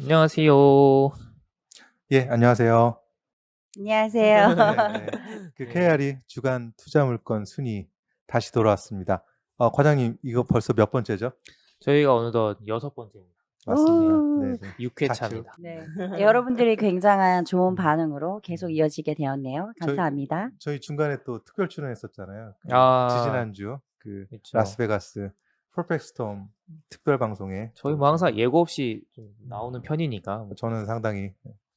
안녕하세요. 예, 안녕하세요. 안녕하세요. 네, 그 KR이 주간 투자 물건 순위 다시 돌아왔습니다. 어, 과장님, 이거 벌써 몇 번째죠? 저희가 어느덧 여섯 번째입니다. 맞습니다. 오. 네, 네. 6회차입니다. 네. 여러분들이 굉장한 좋은 반응으로 계속 이어지게 되었네요. 저희- 감사합니다. 저희 중간에 또 특별 출연했었잖아요. 그 아. 지지난주 그 그쵸. 라스베가스 퍼펙스톰 특별 방송에 저희 뭐 항상 예고 없이 좀 나오는 편이니까 저는 상당히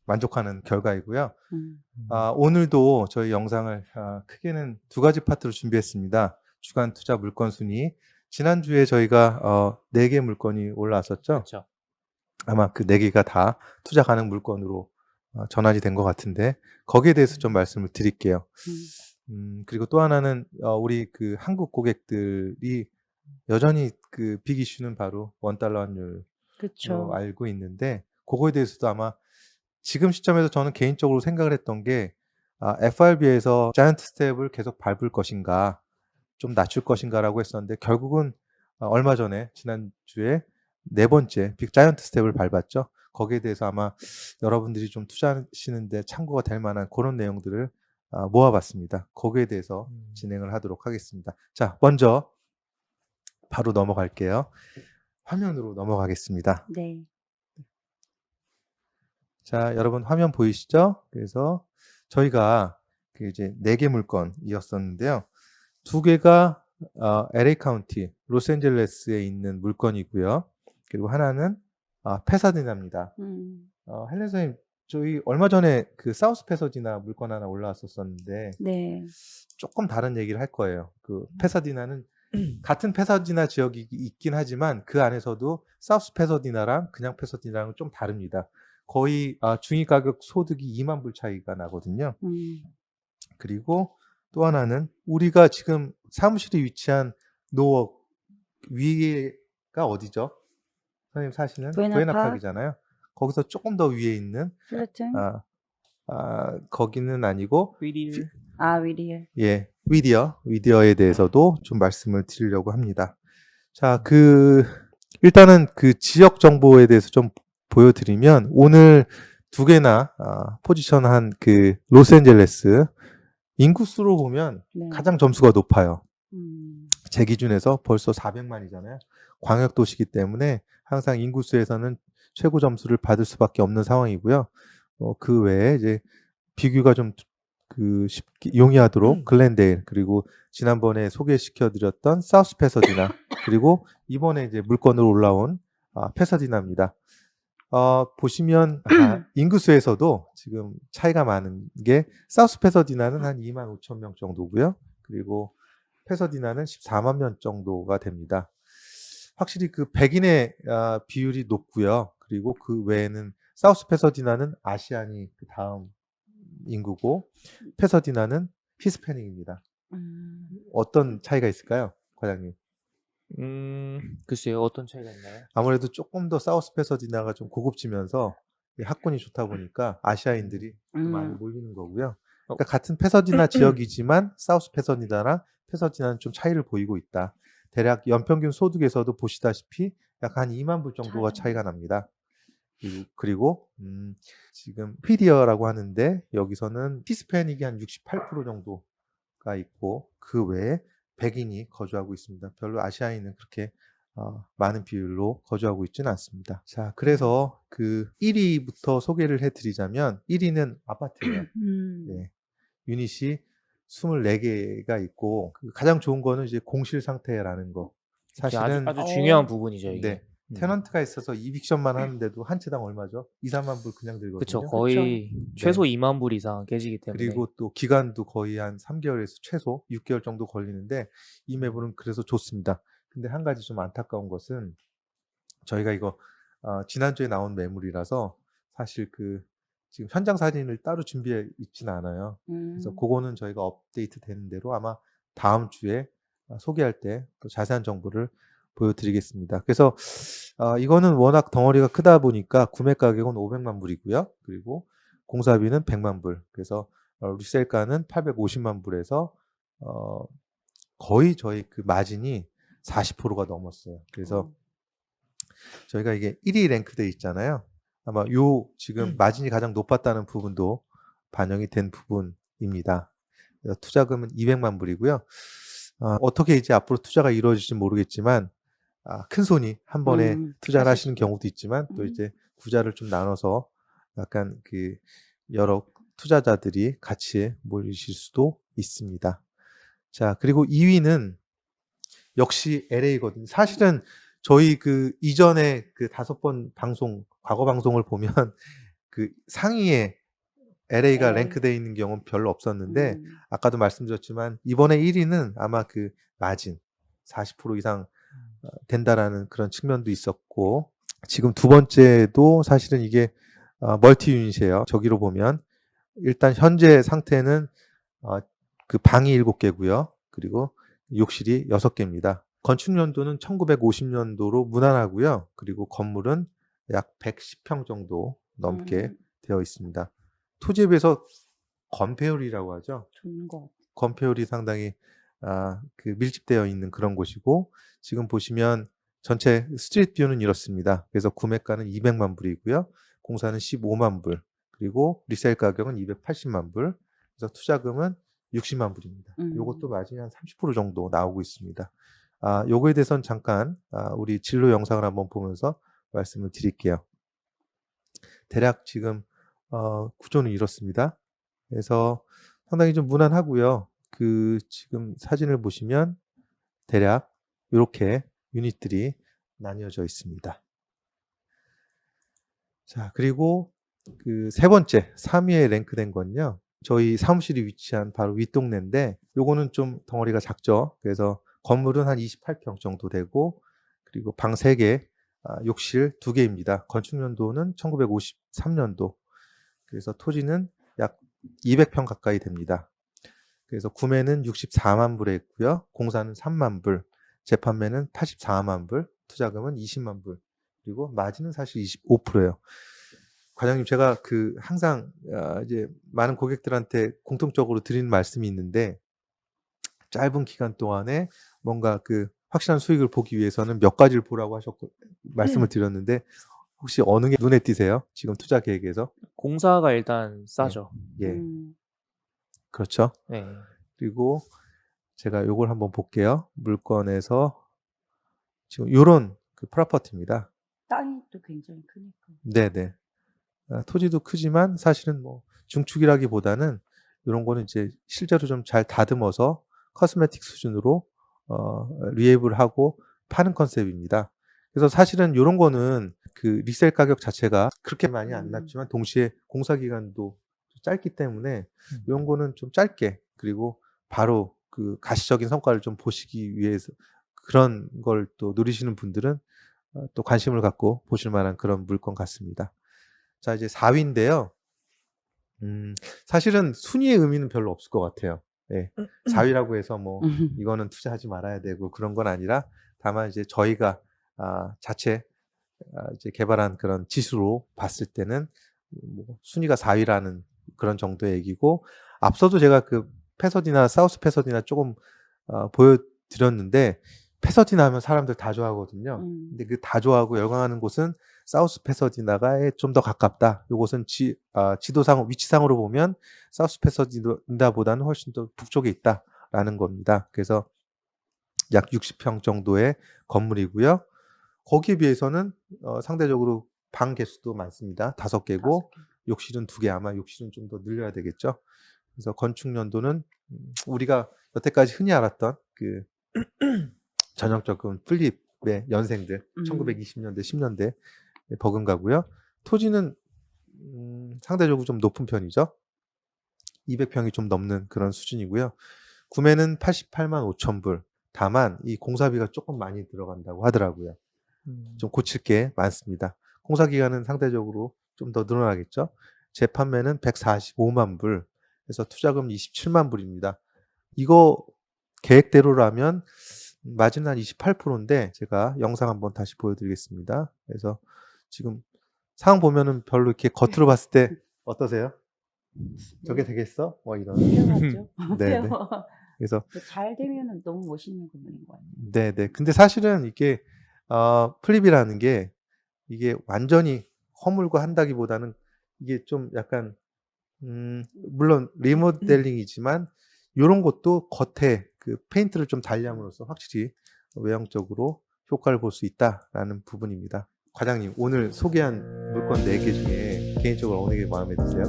만족하는 결과이고요. 음. 아, 오늘도 저희 영상을 아, 크게는 두 가지 파트로 준비했습니다. 주간 투자 물건 순위. 지난주에 저희가 어, 4개 물건이 올라왔었죠. 그렇죠. 아마 그 네 개가 다 투자 가능 물건으로 어, 전환이 된 것 같은데 거기에 대해서 좀 말씀을 드릴게요. 음. 음, 그리고 또 하나는 어, 우리 그 한국 고객들이 여전히 그 빅 이슈는 바로 원 달러 환율로. 알고 있는데 그거에 대해서도 아마 지금 시점에서 저는 개인적으로 생각을 했던 게 아, FRB에서 자이언트 스텝을 계속 밟을 것인가 좀 낮출 것인가라고 했었는데 결국은 어, 얼마 전에 지난 주에 네 번째 빅 자이언트 스텝을 밟았죠. 거기에 대해서 아마 여러분들이 좀 투자하시는데 참고가 될 만한 그런 내용들을 아, 모아봤습니다. 거기에 대해서 음. 진행을 하도록 하겠습니다. 자, 먼저 바로 넘어갈게요. 화면으로 넘어가겠습니다. 네. 자, 여러분 화면 보이시죠? 그래서 저희가 그 이제 네 개 물건이었었는데요. 두 개가 어, LA 카운티, 로스앤젤레스에 있는 물건이고요. 그리고 하나는 아, 페사디나입니다. 음. 어, 헬렌 선생님, 저희 얼마 전에 그 사우스 페서디나 물건 하나 올라왔었었는데 네. 조금 다른 얘기를 할 거예요. 그 페사디나는 같은 페사디나 지역이 있긴 하지만 그 안에서도 사우스 페서디나랑 그냥 페서디나랑은 좀 다릅니다. 거의 아, 중위 가격 소득이 2만 불 차이가 나거든요. 음. 그리고 또 하나는 우리가 지금 사무실에 위치한 노억 위가 어디죠? 선생님 사시는? 부에나파크잖아요. 거기서 조금 더 위에 있는 플루튼? 아, 아 거기는 아니고 휘리를 아, 위리얼. 예, 위디어, 위디어에 대해서도 좀 말씀을 드리려고 합니다. 자, 그, 일단은 그 지역 정보에 대해서 좀 보여드리면, 오늘 두 개나, 아, 포지션한 그, 로스앤젤레스, 인구수로 보면 네. 가장 점수가 높아요. 음. 제 기준에서 벌써 400만이잖아요. 광역도시기 때문에 항상 인구수에서는 최고 점수를 받을 수밖에 없는 상황이고요. 어, 그 외에 이제 비교가 좀 그 쉽게 용이하도록 음. 글렌데일 그리고 지난번에 소개시켜드렸던 사우스 페서디나 그리고 이번에 이제 물건으로 올라온 아, 페서디나입니다. 어, 보시면 아, 인구수에서도 지금 차이가 많은 게 사우스 페서디나는 한 2만 5천 명 정도고요. 그리고 페서디나는 14만 명 정도가 됩니다. 확실히 그 백인의 아, 비율이 높고요. 그리고 그 외에는 사우스 페서디나는 아시안이 그 다음 인구고 페서디나는 히스패닉입니다. 음. 어떤 차이가 있을까요, 과장님? 음, 글쎄요. 어떤 차이가 있나요? 아무래도 조금 더 사우스 페서디나가 좀 고급지면서 이 학군이 좋다 보니까 아시아인들이 좀 많이 음. 몰리는 거고요. 그러니까 같은 페서디나 지역이지만 사우스 페서디나랑 페서디나는 좀 차이를 보이고 있다. 대략 연평균 소득에서도 보시다시피 약 한 2만 불 정도가 차이. 차이가 납니다. 그리고, 음, 지금 휘디어라고 하는데 여기서는 히스패닉이 한 68% 정도가 있고 그 외에 백인이 거주하고 있습니다. 별로 아시아인은 그렇게 어, 많은 비율로 거주하고 있지는 않습니다. 자, 그래서 그 1위부터 소개를 해드리자면 1위는 아파트예요. 음. 네. 유닛이 24개가 있고 그 가장 좋은 거는 이제 공실 상태라는 거. 사실은 아주, 아주 어. 중요한 부분이죠, 이게. 네. 음. 테넌트가 있어서 이빅션만 하는데도 한 채당 얼마죠? 2, 3만 불 그냥 들거든요. 그쵸. 거의 최소 2만 불 이상 깨지기 때문에. 그리고 또 기간도 거의 한 3개월에서 최소 6개월 정도 걸리는데 이 매물은 그래서 좋습니다. 근데 한 가지 좀 안타까운 것은 저희가 이거 어, 지난주에 나온 매물이라서 사실 그 지금 현장 사진을 따로 준비해 있지는 않아요. 그래서 음. 그거는 저희가 업데이트 되는 대로 아마 다음 주에 어, 소개할 때 또 자세한 정보를 보여드리겠습니다. 그래서 어, 이거는 워낙 덩어리가 크다 보니까 구매 가격은 500만 불이고요. 그리고 공사비는 100만 불. 그래서 어, 리셀가는 850만 불에서 어, 거의 저희 그 마진이 40%가 넘었어요. 그래서 어. 저희가 이게 1위 랭크돼 있잖아요. 아마 요 지금 음. 마진이 가장 높았다는 부분도 반영이 된 부분입니다. 투자금은 200만 불이고요. 아, 어떻게 이제 앞으로 투자가 이루어질지 모르겠지만 아, 큰 손이 한 번에 음, 투자를 하시는 경우도 있지만 또 음. 이제 구자를 좀 나눠서 약간 그 여러 투자자들이 같이 몰리실 수도 있습니다. 자, 그리고 2위는 역시 LA거든요. 사실은 저희 그 이전에 그 다섯 번 방송, 과거 방송을 보면 그 상위에 LA가 LA. 랭크되어 있는 경우는 별로 없었는데 음. 아까도 말씀드렸지만 이번에 1위는 아마 그 마진 40% 이상 어, 된다라는 그런 측면도 있었고 지금 두 번째도 사실은 이게 어, 멀티 유닛이에요. 저기로 보면 일단 현재 상태는 어, 그 방이 7개고요. 그리고 욕실이 6개입니다. 건축 연도는 1950년도로 무난하고요. 그리고 건물은 약 110평 정도 넘게 음, 되어 있습니다. 토지에 비해서 건폐율이라고 하죠. 좋은 같아. 건폐율이 상당히 아, 그 밀집되어 있는 그런 곳이고 지금 보시면 전체 스트리트 뷰는 이렇습니다. 그래서 구매가는 200만 불이고요. 공사는 15만 불. 그리고 리셀 가격은 280만 불. 그래서 투자금은 60만 불입니다. 음. 요것도 마진이 한 30% 정도 나오고 있습니다. 아, 요거에 대해서는 잠깐 아, 우리 진로 영상을 한번 보면서 말씀을 드릴게요. 대략 지금 어, 구조는 이렇습니다. 그래서 상당히 좀 무난하고요. 그 지금 사진을 보시면 대략 이렇게 유닛들이 나뉘어져 있습니다. 자, 그리고 그 세 번째 3위에 랭크된 건요. 저희 사무실이 위치한 바로 윗동네인데 요거는 좀 덩어리가 작죠. 그래서 건물은 한 28평 정도 되고 그리고 방 3개, 아, 욕실 2개입니다. 건축 연도는 1953년도. 그래서 토지는 약 200평 가까이 됩니다. 그래서 구매는 64만 불에 했고요. 공사는 3만 불, 재판매는 84만 불, 투자금은 20만 불, 그리고 마진은 사실 25%예요. 과장님 제가 그 항상 아, 이제 많은 고객들한테 공통적으로 드리는 말씀이 있는데 짧은 기간 동안에 뭔가 그 확실한 수익을 보기 위해서는 몇 가지를 보라고 하셨고 말씀을 드렸는데 혹시 어느 게 눈에 띄세요? 지금 투자 계획에서? 공사가 일단 싸죠. 예, 음, 그렇죠. 네. 그리고 제가 요걸 한번 볼게요. 물건에서 지금 요런 그 프로퍼티입니다. 땅이 또 굉장히 크니까. 네네. 아, 토지도 크지만 사실은 뭐 중축이라기보다는 이런 거는 이제 실제로 좀 잘 다듬어서 커스메틱 수준으로 어, 리앱을 하고 파는 컨셉입니다. 그래서 사실은 이런 거는 그 리셀 가격 자체가 그렇게 많이 안 음. 낮지만 동시에 공사 기간도 짧기 때문에 음. 이런 거는 좀 짧게 그리고 바로 그 가시적인 성과를 좀 보시기 위해서 그런 걸 또 누리시는 분들은 어, 또 관심을 갖고 보실 만한 그런 물건 같습니다. 자, 이제 4위인데요. 음, 사실은 순위의 의미는 별로 없을 것 같아요. 예. 4위라고 해서 뭐 이거는 투자하지 말아야 되고 그런 건 아니라 다만 이제 저희가 아, 자체 아, 이제 개발한 그런 지수로 봤을 때는 뭐 순위가 4위라는 그런 정도의 얘기고 앞서도 제가 그 패서디나 사우스 패서디나 조금 어, 보여드렸는데 패서디나 하면 사람들 다 좋아하거든요. 음. 근데 그 다 좋아하고 열광하는 곳은 사우스 패서디나가에 좀더 가깝다. 이곳은 지, 아, 지도상 위치상으로 보면 사우스 패서디나보다는 훨씬 더 북쪽에 있다라는 겁니다. 그래서 약 60평 정도의 건물이고요. 거기에 비해서는 어, 상대적으로 방 개수도 많습니다. 다섯 개고 다섯 개. 욕실은 두 개 아마 욕실은 좀 더 늘려야 되겠죠. 그래서 건축 연도는 음, 우리가 여태까지 흔히 알았던 그 전형적인 플립의 연생들 음. 1920년대 10년대 버금가고요. 토지는 음, 상대적으로 좀 높은 편이죠. 200평이 좀 넘는 그런 수준이고요. 구매는 88만 5천 불. 다만 이 공사비가 조금 많이 들어간다고 하더라고요. 음. 좀 고칠 게 많습니다. 공사 기간은 상대적으로 좀 더 늘어나겠죠. 재판매는 145만 불, 그래서 투자금 27만 불입니다. 이거 계획대로라면 마진 한 28%인데 제가 영상 한번 다시 보여드리겠습니다. 그래서 지금 상황 보면은 별로 이렇게 겉으로 봤을 때 어떠세요? 저게 되겠어? 뭐 이런. 필요하죠. 네, 네. 그래서 잘 되면 너무 멋있는 건물인 것 같아요. 네, 네. 근데 사실은 이게 어, 플립이라는 게 이게 완전히 허물고 한다기보다는 이게 좀 약간 음, 물론 리모델링이지만 이런 것도 겉에 그 페인트를 좀 달리함으로써 확실히 외형적으로 효과를 볼 수 있다라는 부분입니다. 과장님, 오늘 소개한 물건 4개 중에 개인적으로 어느 게 마음에 드세요?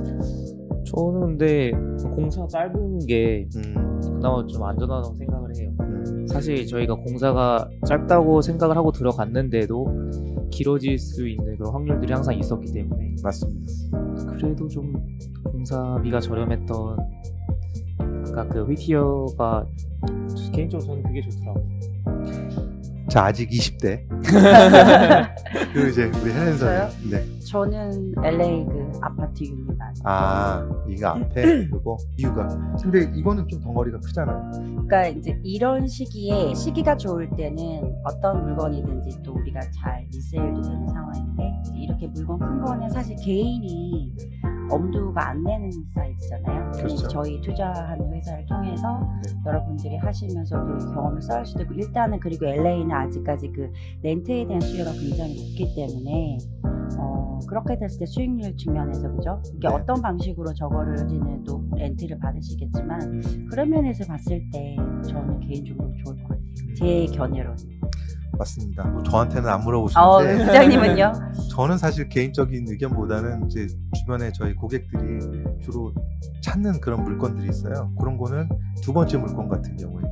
저는 근데 공사 짧은 게 음, 그나마 좀 안전하다고 생각을 해요. 음, 사실 저희가 공사가 짧다고 생각을 하고 들어갔는데도 길어질 수 있는 그런 확률들이 항상 있었기 때문에 맞습니다. 그래도 좀 공사비가 저렴했던 아까 그 휘티어가 개인적으로 저는 그게 좋더라고요. 자, 아직 20대. 그 이제 우리 헬렌 저요? 네. 저는 LA 그 아파트 안. 아, 이거 앞에 그리고 이유가. 근데 이거는 좀 덩어리가 크잖아요. 그러니까 이제 이런 시기에 시기가 좋을 때는 어떤 물건이든지 또 우리가 잘 리세일도 되는 상황인데 이렇게 물건 큰 거는 사실 개인이 엄두가 안 내는 사이즈잖아요. 그렇죠. 저희 투자하는 회사를 통해서 네. 여러분들이 하시면서도 경험을 쌓을 수도 있고 일단은 그리고 LA는 아직까지 그 렌트에 대한 수요가 굉장히 높기 때문에 어, 그렇게 됐을 때 수익률 측면에서 그죠? 이게 네. 어떤 방식으로 저거를 지는 또 렌트를 받으시겠지만 그런 면에서 봤을 때 저는 개인적으로 좋을 것 같아요. 제 견해로. 맞습니다. 뭐 저한테는 안 어, 물어보시는데 부장님은요? 저는 사실 개인적인 의견보다는 이제 주변에 저희 고객들이 주로 찾는 그런 물건들이 있어요. 그런 거는 두 번째 물건 같은 경우에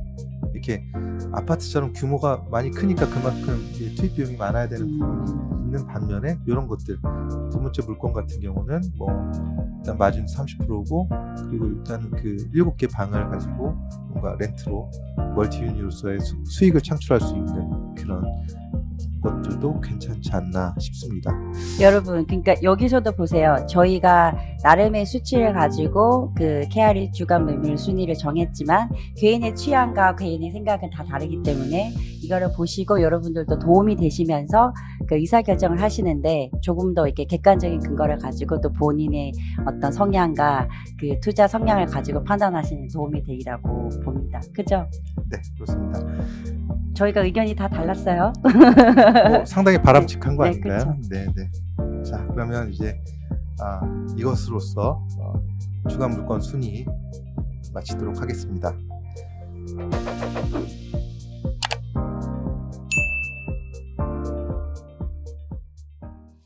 이렇게 아파트처럼 규모가 많이 크니까 그만큼 투입 비용이 많아야 되는 부분이 음, 있는 반면에 이런 것들 두 번째 물건 같은 경우는 뭐 일단 마진 30%고 그리고 일단 그 일곱 개 방을 가지고 뭔가 렌트로 멀티 유니로서의 수, 수익을 창출할 수 있는 그런 것들도 괜찮지 않나 싶습니다. 여러분, 그러니까 여기서도 보세요. 저희가 나름의 수치를 가지고 그 KRI 주간 매물 순위를 정했지만 개인의 취향과 개인의 생각은 다 다르기 때문에 이거를 보시고 여러분들도 도움이 되시면서 그 의사 결정을 하시는데 조금 더 이렇게 객관적인 근거를 가지고 또 본인의 어떤 성향과 그 투자 성향을 가지고 판단하시는 도움이 되리라고 봅니다. 그죠? 네, 그렇습니다. 저희가 의견이 다 달랐어요. 뭐 상당히 바람직한 거 네, 아닌가요? 네, 네. 자, 그러면 이제 아, 이것으로써 어, 주간 물건 순위 마치도록 하겠습니다.